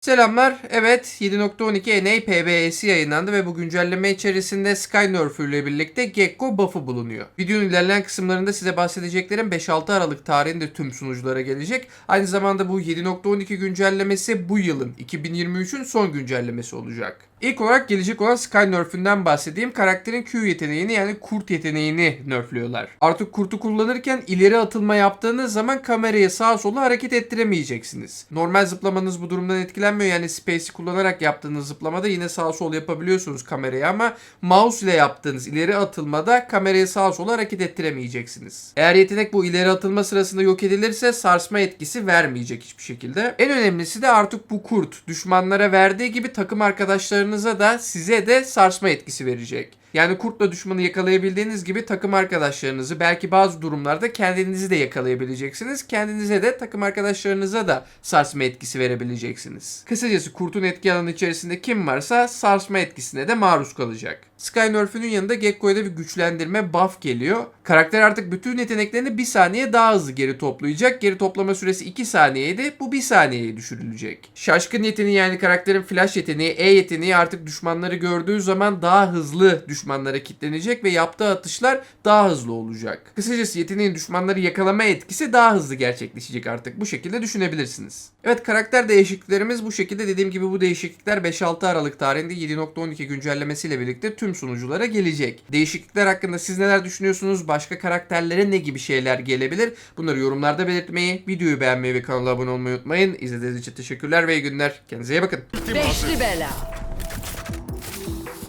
Selamlar. Evet 7.12 NA PBS'i yayınlandı ve bu güncelleme içerisinde Skynerf ile birlikte Gekko buff'ı bulunuyor. Videonun ilerleyen kısımlarında size bahsedeceklerim 5-6 Aralık tarihinde tüm sunuculara gelecek. Aynı zamanda bu 7.12 güncellemesi bu yılın 2023'ün son güncellemesi olacak. İlk olarak gelecek olan Skynerf'ünden bahsedeyim. Karakterin Q yeteneğini yani kurt yeteneğini nerfliyorlar. Artık kurtu kullanırken ileri atılma yaptığınız zaman kamerayı sağa sola hareket ettiremeyeceksiniz. Normal zıplamanız bu durumdan etkilenmiyor. Yani Space'i kullanarak yaptığınız zıplamada yine sağ sol yapabiliyorsunuz kamerayı ama mouse ile yaptığınız ileri atılmada kamerayı sağa sola hareket ettiremeyeceksiniz. Eğer yetenek bu ileri atılma sırasında yok edilirse sarsma etkisi vermeyecek hiçbir şekilde. En önemlisi de artık bu kurt düşmanlara verdiği gibi takım arkadaşlarınıza da size de sarsma etkisi verecek. Yani kurtla düşmanı yakalayabildiğiniz gibi takım arkadaşlarınızı belki bazı durumlarda kendinizi de yakalayabileceksiniz. Kendinize de takım arkadaşlarınıza da sarsma etkisi verebileceksiniz. Kısacası kurtun etki alanı içerisinde kim varsa sarsma etkisine de maruz kalacak. Skynerf'ünün yanında Gekko'ya da bir güçlendirme buff geliyor. Karakter artık bütün yeteneklerini bir saniye daha hızlı geri toplayacak. Geri toplama süresi 2 saniyeydi. Bu 1 saniyeye düşürülecek. Şaşkın yeteneği yani karakterin flash yeteneği, E yeteneği artık düşmanları gördüğü zaman daha hızlı düşmanlara kilitlenecek ve yaptığı atışlar daha hızlı olacak. Kısacası yeteneğin düşmanları yakalama etkisi daha hızlı gerçekleşecek artık. Bu şekilde düşünebilirsiniz. Evet karakter değişikliklerimiz bu şekilde. Dediğim gibi bu değişiklikler 5-6 Aralık tarihinde 7.12 güncellemesiyle birlikte tüm sunuculara gelecek. Değişiklikler hakkında siz neler düşünüyorsunuz? Başka karakterlere ne gibi şeyler gelebilir? Bunları yorumlarda belirtmeyi, videoyu beğenmeyi ve kanala abone olmayı unutmayın. İzlediğiniz için teşekkürler ve iyi günler. Kendinize iyi bakın. Beşli bela.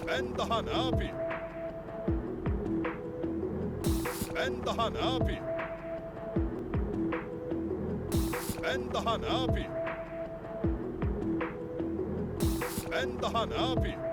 Ben daha ne yapayım? Ben daha ne yapayım? Ben daha ne yapayım? Ben daha ne yapayım?